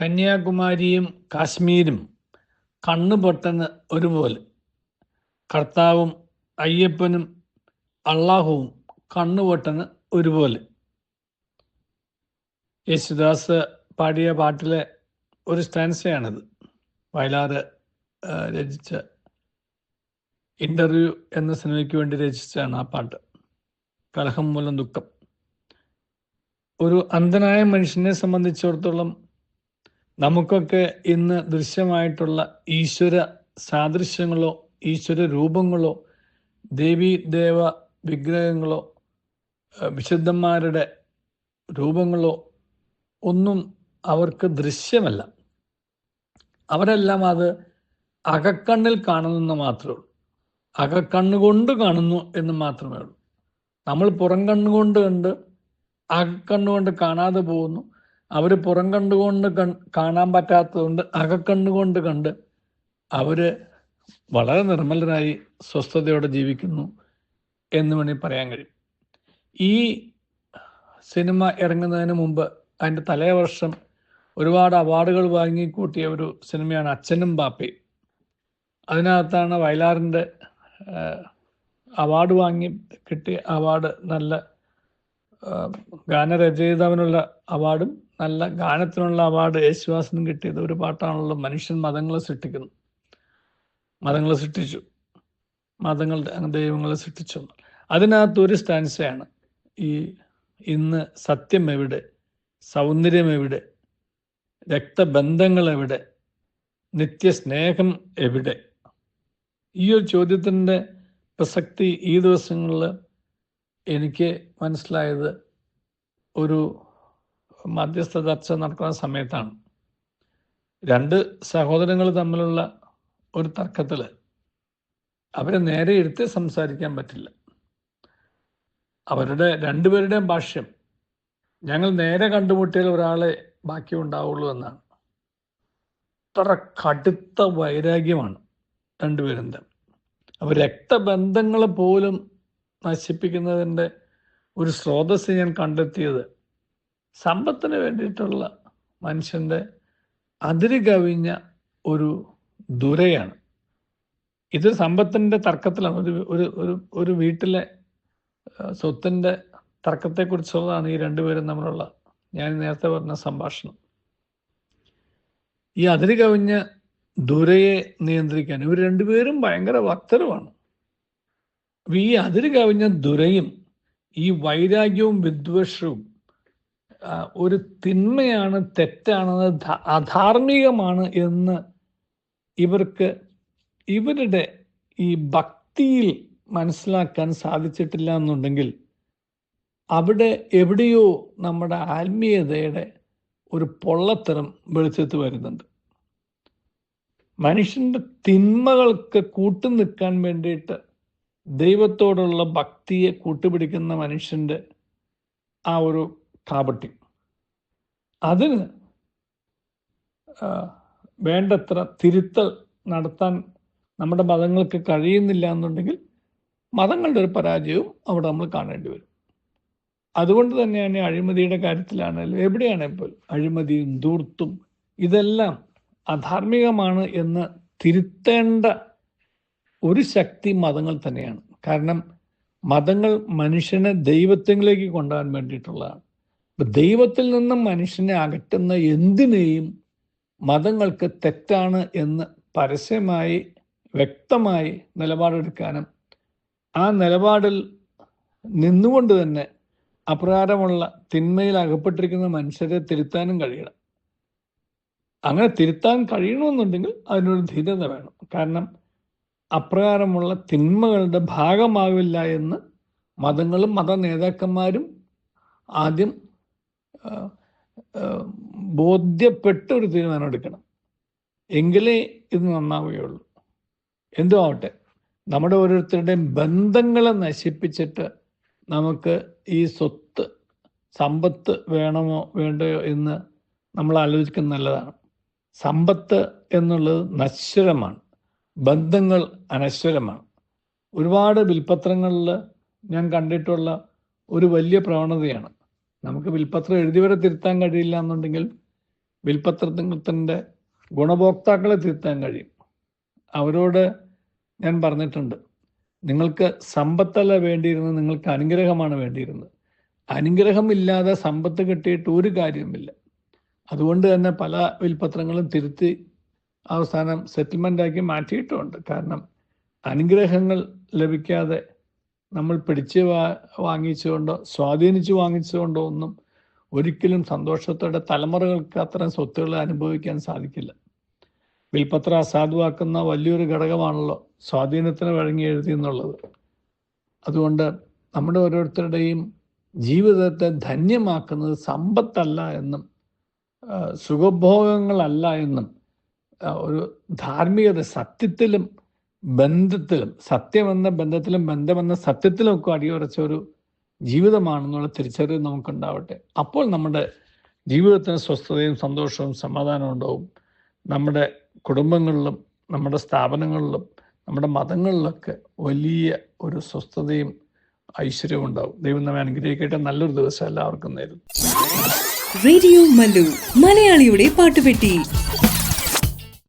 കന്യാകുമാരിയും കാശ്മീരും കണ്ണുപൊട്ടന് ഒരുപോലെ. കർത്താവും അയ്യപ്പനും അള്ളാഹുവും കണ്ണുപൊട്ടന് ഒരുപോലെ. യേശുദാസ് പാടിയ പാട്ടിലെ ഒരു സ്റ്റാൻസയാണിത് വയലാറ് രചിച്ച ഇന്റർവ്യൂ എന്ന സിനിമയ്ക്ക് വേണ്ടി രചിച്ചതാണ് ആ പാട്ട്. കലഹം മൂലം ദുഃഖം. ഒരു അന്ധനായ മനുഷ്യനെ സംബന്ധിച്ചിടത്തോളം നമുക്കൊക്കെ ഇന്ന് ദൃശ്യമായിട്ടുള്ള ഈശ്വര സാദൃശ്യങ്ങളോ ഈശ്വര രൂപങ്ങളോ ദേവി ദേവ വിഗ്രഹങ്ങളോ വിശുദ്ധന്മാരുടെ രൂപങ്ങളോ ഒന്നും അവർക്ക് ദൃശ്യമല്ല. അവരെല്ലാം അത് അകക്കണ്ണിൽ കാണുന്നെന്ന് മാത്രമേ ഉള്ളൂ. അകക്കണ്ണുകൊണ്ട് കാണുന്നു എന്ന് മാത്രമേ ഉള്ളൂ. നമ്മൾ പുറം കണ്ണുകൊണ്ട് കണ്ട് അകക്കണ്ണുകൊണ്ട് കാണാതെ പോകുന്നു. അവർ പുറം കണ്ടുകൊണ്ട് കാണാൻ പറ്റാത്തതുകൊണ്ട് അകക്കണ്ണുകൊണ്ട് കണ്ട് അവർ വളരെ നിർമ്മലരായി സ്വസ്ഥതയോടെ ജീവിക്കുന്നു എന്ന് വേണമെങ്കിൽ പറയാൻ കഴിയും. ഈ സിനിമ ഇറങ്ങുന്നതിന് മുമ്പ് അതിന്റെ തലേ വർഷം ഒരുപാട് അവാർഡുകൾ വാങ്ങിക്കൂട്ടിയ ഒരു സിനിമയാണ് അച്ഛനും ബാപ്പയും. അതിനകത്താണ് വയലാറിന്റെ അവാർഡ് വാങ്ങി കിട്ടിയ അവാർഡ് നല്ല ഗാനരചയിതാവിനുള്ള അവാർഡും നല്ല ഗാനത്തിനുള്ള അവാർഡ് യേശുദാസിനും കിട്ടിയത് ഒരു പാട്ടാണല്ലോ മനുഷ്യൻ മതങ്ങളെ സൃഷ്ടിക്കുന്നു. മതങ്ങളെ സൃഷ്ടിച്ചു. അങ്ങ് ദൈവങ്ങളെ സൃഷ്ടിച്ചു. അതിനകത്ത് ഒരു സ്റ്റാൻസയാണ് ഈ ഇന്ന് സത്യം എവിടെ? സൗന്ദര്യം എവിടെ? രക്തബന്ധങ്ങൾ എവിടെ? നിത്യസ്നേഹം എവിടെ? ഈ ഒരു ചോദ്യത്തിന്റെ പ്രസക്തി ഈ ദിവസങ്ങളിൽ എനിക്ക് മനസ്സിലായത് ഒരു മധ്യസ്ഥ ചർച്ച നടക്കുന്ന സമയത്താണ്. രണ്ട് സഹോദരങ്ങൾ തമ്മിലുള്ള ഒരു തർക്കത്തിൽ അവരെ നേരെ എടുത്ത് സംസാരിക്കാൻ പറ്റില്ല. അവരുടെ രണ്ടുപേരുടെയും ഭാഷ്യം ഞങ്ങൾ നേരെ കണ്ടുമുട്ടിയാൽ ഒരാളെ ബാക്കി ഉണ്ടാവുള്ളൂ എന്നാണ്. അത്ര കടുത്ത വൈരാഗ്യമാണ് രണ്ടുപേരും തമ്മിൽ അപ്പോൾ രക്തബന്ധങ്ങൾ പോലും നശിപ്പിക്കുന്നതിന്റെ ഒരു സ്രോതസ് ഞാൻ കണ്ടെത്തിയത് സമ്പത്തിന് വേണ്ടിയിട്ടുള്ള മനുഷ്യന്റെ അതിര് കവിഞ്ഞ ഒരു ദുരയാണ്. ഇത് സമ്പത്തിന്റെ തർക്കത്തിലാണ്. ഒരു ഒരു ഒരു ഒരു വീട്ടിലെ സ്വത്തിന്റെ തർക്കത്തെക്കുറിച്ചുള്ളതാണ് ഈ രണ്ടുപേരും തമ്മിലുള്ള ഞാൻ നേരത്തെ പറഞ്ഞ സംഭാഷണം. ഈ അതിര് കവിഞ്ഞ ദുരയെ നിയന്ത്രിക്കാൻ ഇവർ രണ്ടുപേരും ഭയങ്കര ഭക്തരുമാണ് അപ്പൊ ഈ അതിര് കവിഞ്ഞ ദുരയും ഈ വൈരാഗ്യവും വിദ്വേഷവും ഒരു തിന്മയാണ് തെറ്റാണെന്ന് ധ- അധാർമികമാണ് എന്ന് ഇവർക്ക് ഇവരുടെ ഈ ഭക്തിയിൽ മനസ്സിലാക്കാൻ സാധിച്ചിട്ടില്ല എന്നുണ്ടെങ്കിൽ അവിടെ എവിടെയോ നമ്മുടെ ആത്മീയതയുടെ ഒരു പൊള്ളത്തരം വെളിച്ചത്ത് വരുന്നുണ്ട്. മനുഷ്യന്റെ തിന്മകൾക്ക് കൂട്ടു നിൽക്കാൻ വേണ്ടിയിട്ട് ദൈവത്തോടുള്ള ഭക്തിയെ കൂട്ടുപിടിക്കുന്ന മനുഷ്യന്റെ ആ ഒരു കാപട്യം അതിന് വേണ്ടത്ര തിരുത്തൽ നടത്താൻ നമ്മുടെ മതങ്ങൾക്ക് കഴിയുന്നില്ല എന്നുണ്ടെങ്കിൽ മതങ്ങളുടെ ഒരു പരാജയവും അവിടെ നമ്മൾ കാണേണ്ടി വരും. അതുകൊണ്ട് തന്നെയാണ് അഴിമതിയുടെ കാര്യത്തിലാണെങ്കിലും എവിടെയാണെങ്കിൽ അഴിമതിയും ധൂർത്തും ഇതെല്ലാം അധാർമികമാണ് എന്ന് തിരുത്തേണ്ട ഒരു ശക്തി മതങ്ങൾ തന്നെയാണ്. കാരണം മതങ്ങൾ മനുഷ്യനെ ദൈവത്തിലേക്ക് കൊണ്ടുപോകാൻ വേണ്ടിയിട്ടുള്ളതാണ്. ദൈവത്തിൽ നിന്നും മനുഷ്യനെ അകറ്റുന്ന എന്തിനേയും മതങ്ങൾക്ക് തെറ്റാണ് എന്ന് പരസ്യമായി വ്യക്തമായി നിലപാടെടുക്കാനും ആ നിലപാടിൽ നിന്നുകൊണ്ട് തന്നെ അപ്രകാരമുള്ള തിന്മയിൽ അകപ്പെട്ടിരിക്കുന്ന മനുഷ്യരെ തിരുത്താനും കഴിയണം. അങ്ങനെ തിരുത്താൻ കഴിയണമെന്നുണ്ടെങ്കിൽ അതിനൊരു ധീരത വേണം. കാരണം അപ്രകാരമുള്ള തിന്മകളുടെ ഭാഗമാവില്ല എന്ന് മതങ്ങളും മത നേതാക്കന്മാരും ആദ്യം ബോധ്യപ്പെട്ട ഒരു തീരുമാനം എടുക്കണം. എങ്കിലേ ഇത് നന്നാവുകയുള്ളൂ. എന്തോ ആവട്ടെ നമ്മുടെ ഓരോരുത്തരുടെയും ബന്ധങ്ങളെ നശിപ്പിച്ചിട്ട് നമുക്ക് ഈ സ്വത്ത് സമ്പത്ത് വേണമോ വേണ്ടയോ എന്ന് നമ്മൾ ആലോചിക്കുന്നത് നല്ലതാണ്. സമ്പത്ത് എന്നുള്ളത് നശ്വരമാണ്. ബന്ധങ്ങൾ അനശ്വരമാണ്. ഒരുപാട് വിൽപ്പത്രങ്ങളിൽ ഞാൻ കണ്ടിട്ടുള്ള ഒരു വലിയ പ്രവണതയാണ്. നമുക്ക് വിൽപത്രം എഴുതി വരെ തിരുത്താൻ കഴിയില്ല എന്നുണ്ടെങ്കിൽ വിൽപത്രത്തിന്റെ ഗുണഭോക്താക്കളെ തിരുത്താൻ കഴിയും. അവരോട് ഞാൻ പറഞ്ഞിട്ടുണ്ട് നിങ്ങൾക്ക് സമ്പത്തല്ല വേണ്ടിയിരുന്നത് നിങ്ങൾക്ക് അനുഗ്രഹമാണ് വേണ്ടിയിരുന്നത്. അനുഗ്രഹമില്ലാതെ സമ്പത്ത് കിട്ടിയിട്ട് ഒരു കാര്യവുമില്ല. അതുകൊണ്ട് തന്നെ പല വിൽപത്രങ്ങളും തിരുത്തി അവസാനം സെറ്റിൽമെന്റ് ആക്കി മാറ്റിയിട്ടുമുണ്ട്. കാരണം അനുഗ്രഹങ്ങൾ ലഭിക്കാതെ നമ്മൾ പിടിച്ച് വാ വാങ്ങിച്ചുകൊണ്ടോ സ്വാധീനിച്ച് വാങ്ങിച്ചുകൊണ്ടോ ഒന്നും ഒരിക്കലും സന്തോഷത്തോടെ തലമുറകൾക്ക് അത്തരം സ്വത്തുകൾ അനുഭവിക്കാൻ സാധിക്കില്ല. വിൽപ്പത്ര അസാധുവാക്കുന്ന വലിയൊരു ഘടകമാണല്ലോ സ്വാധീനത്തിന് വഴങ്ങി എഴുതി എന്നുള്ളത്. അതുകൊണ്ട് നമ്മുടെ ഓരോരുത്തരുടെയും ജീവിതത്തെ ധന്യമാക്കുന്നത് സമ്പത്തല്ല എന്നും സുഖഭോഗങ്ങളല്ല എന്നും ഒരു ധാർമ്മികത സത്യത്തിലും ബന്ധത്തിലും സത്യമെന്ന ബന്ധത്തിലും ബന്ധമെന്ന സത്യത്തിലും ഒക്കെ അടിയുറച്ച ഒരു ജീവിതമാണെന്നുള്ള തിരിച്ചറിവ് നമുക്കുണ്ടാവട്ടെ. അപ്പോൾ നമ്മുടെ ജീവിതത്തിന് സ്വസ്ഥതയും സന്തോഷവും സമാധാനവും ഉണ്ടാവും. നമ്മുടെ കുടുംബങ്ങളിലും നമ്മുടെ സ്ഥാപനങ്ങളിലും നമ്മുടെ മതങ്ങളിലൊക്കെ വലിയ ഒരു സ്വസ്ഥതയും ഐശ്വര്യവും ഉണ്ടാവും. ദൈവം നമ്മെ അനുഗ്രഹിക്കട്ടെ. നല്ലൊരു ദിവസം എല്ലാവർക്കും നേരുന്നു. റേഡിയോ മലയാളിയുടെ പാട്ടുപെട്ടി.